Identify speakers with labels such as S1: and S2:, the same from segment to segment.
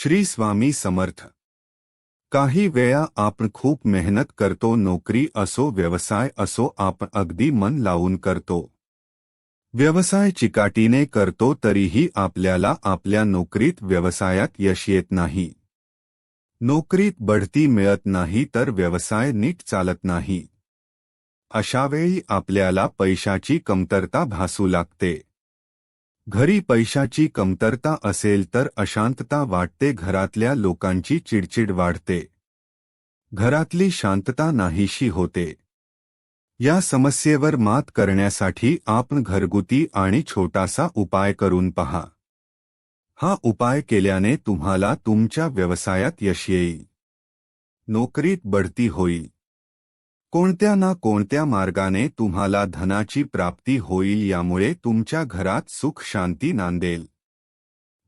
S1: श्री स्वामी समर्थ. काही वेळा आपण खूप मेहनत करतो नोकरी असो व्यवसाय असो आपण अगदी मन लावून करतो. व्यवसाय चिकाटीने करतो तरीही आपल्याला आपल्या नोकरीत व्यवसायात यश येत नाही. नोकरीत बढती मिळत नाही तर व्यवसाय नीट चालत नाही. अशावेळी आपल्याला पैशाची कमतरता भासू लागते. घरी पैशाची कमतरता असेल तर अशांतता वाटते घरातल्या लोकांची चिडचिड वाढते. घरातली शांतता नाहीशी होते. या समस्येवर मात करण्यासाठी आपण घरगुती आणि छोटासा उपाय करून पहा. हा उपाय केल्याने तुम्हाला तुमच्या व्यवसायात यश येईल. नोकरीत बढती होईल. कोणत्या ना कोणत्या मार्गाने तुम्हाला धनाची प्राप्ती होईल यामुळे तुमच्या घरात सुख शांती नांदेल.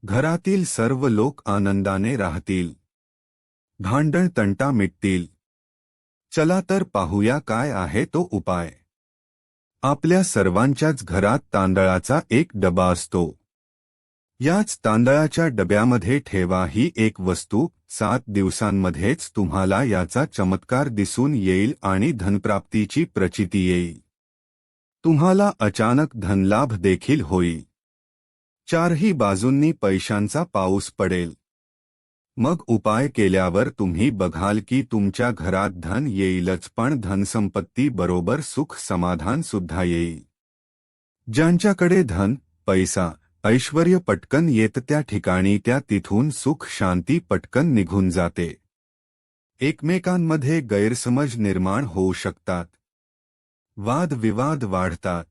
S1: घरातील सर्व लोक आनंदाने राहतील. भांडण तंटा मिटतील. चला तर पाहूया काय आहे तो उपाय. आपल्या सर्वांच्याच घरात तांदळाचा एक डबा असतो. याच तांदळाच्या डब्यामध्ये ठेवा ही एक वस्तू सात दिवसांमध्येच तुम्हाला याचा चमत्कार दिसून येईल आणि धनप्राप्तीची प्रचिती येईल. तुम्हाला अचानक धनलाभ देखील होईल. चारही बाजूंनी पैशांचा पाऊस पडेल. मग उपाय केल्यावर तुम्ही बघाल की तुमच्या घरात धन येईलच पण धनसंपत्ती बरोबर सुख समाधान सुद्धा येईल. ज्यांच्याकडे धन पैसा ऐश्वर्य पटकन येत त्या ठिकाणी त्या तिथून सुख शांती पटकन निघून जाते. एकमेकांमध्ये गैरसमज निर्माण होऊ शकतात. वादविवाद वाढतात.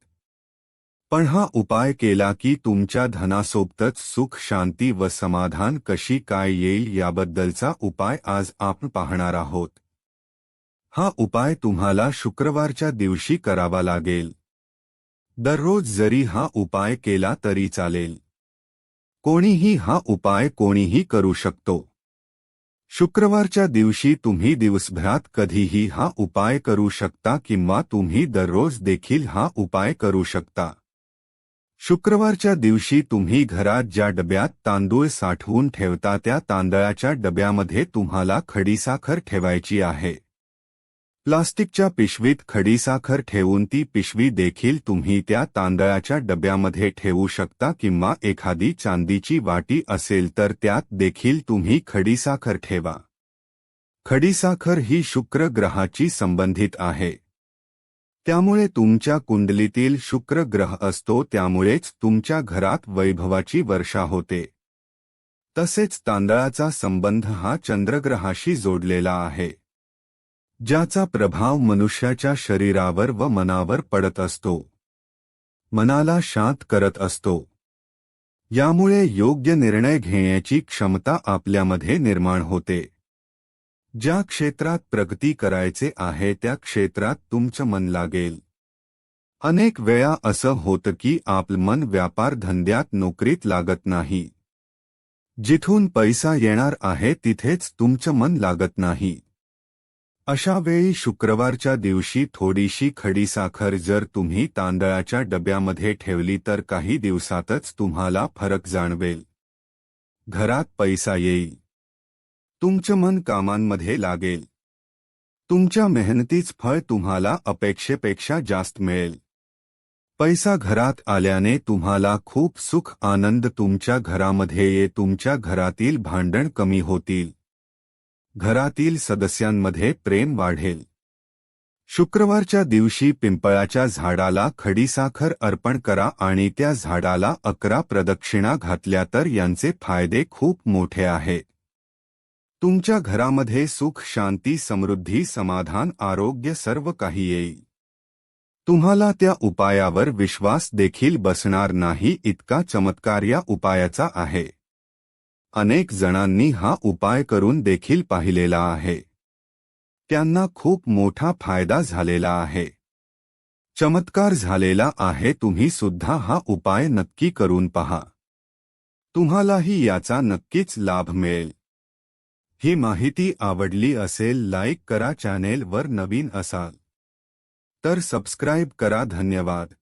S1: पण हा उपाय केला की तुमच्या धनासोबतच सुख शांती व समाधान कशी काय येईल याबद्दलचा उपाय आज आपण पाहणार आहोत. हा उपाय तुम्हाला शुक्रवारच्या दिवशी करावा लागेल. दररोज जरी हा उपाय केला तरी चालेल. कोणीही हा उपाय कोणीही करू शकतो. शुक्रवारच्या दिवशी तुम्ही दिवसभरात कधीही हा उपाय करू शकता किंवा तुम्ही दररोज देखील हा उपाय करू शकता. शुक्रवारच्या दिवशी तुम्ही घरात ज्या डब्यात तांदूळ साठवून ठेवता त्या तांदळाच्या डब्यामध्ये तुम्हाला खडीसाखर ठेवायची आहे. प्लास्टिकच्या पिशवीत खडीसाखर ठेवून ती पिशवी देखील तुम्ही त्या तांदळाच्या डब्यामध्ये ठेवू शकता किंवा एखादी चांदीची वाटी असेल तर त्यात देखील तुम्ही खडीसाखर ठेवा. खडीसाखर ही शुक्र ग्रहाची संबंधित आहे. त्यामुळे तुमच्या कुंडलीतील शुक्र ग्रह असतो त्यामुळेच तुमच्या घरात वैभवाची वर्षा होते. तसेच तांदळाचा संबंध हा चंद्रग्रहाशी जोडलेला आहे. ज्याचा प्रभाव मनुष्याच्या शरीरावर व मनावर पडत असतो. मनाला शांत करत असतो. यामुळे योग्य निर्णय घेण्याची क्षमता आपल्यामध्ये निर्माण होते. ज्या क्षेत्रात प्रगती करायचे आहे त्या क्षेत्रात तुमचं मन लागेल. अनेक वेळा असं होतं की आपलं मन व्यापार धंद्यात नोकरीत लागत नाही. जिथून पैसा येणार आहे तिथेच तुमचं मन लागत नाही. अशा वेळी शुक्रवारच्या दिवशी थोडीशी खडीसाखर जर तुम्ही तांदळाच्या डब्यामध्ये ठेवली तर काही दिवसातच तुम्हाला फरक जाणवेल. घरात पैसा येईल. तुमचं मन कामांमध्ये लागेल. तुमच्या मेहनतीच फळ तुम्हाला अपेक्षेपेक्षा जास्त मिळेल. पैसा घरात आल्याने तुम्हाला खूप सुख आनंद तुमच्या घरामध्ये ये तुमच्या घरातील भांडण कमी होतील. घरातील सदस्यांमध्ये प्रेम वाढेल. शुक्रवारच्या दिवशी पिंपळाच्या झाडाला खडीसाखर अर्पण करा आणि त्या झाडाला अकरा प्रदक्षिणा घातल्या तर यांचे फायदे खूप मोठे आहेत तुमच्या घरामध्ये सुख शांती समृद्धी समाधान आरोग्य सर्व काही येईल. तुम्हाला त्या उपायावर विश्वास देखील बसणार नाही इतका चमत्कार या उपायाचा आहे. अनेक जणांनी हा उपाय करून देखील पाहिलेला आहे. त्यांना खूप मोठा फायदा झालेला आहे. चमत्कार झालेला आहे तुम्ही सुद्धा हा उपाय नक्की करून पहा. तुम्हालाही याचा नक्कीच लाभ मिळेल. ही माहिती आवडली असेल लाईक करा चॅनेलवर नवीन असाल तर सबस्क्राईब करा धन्यवाद.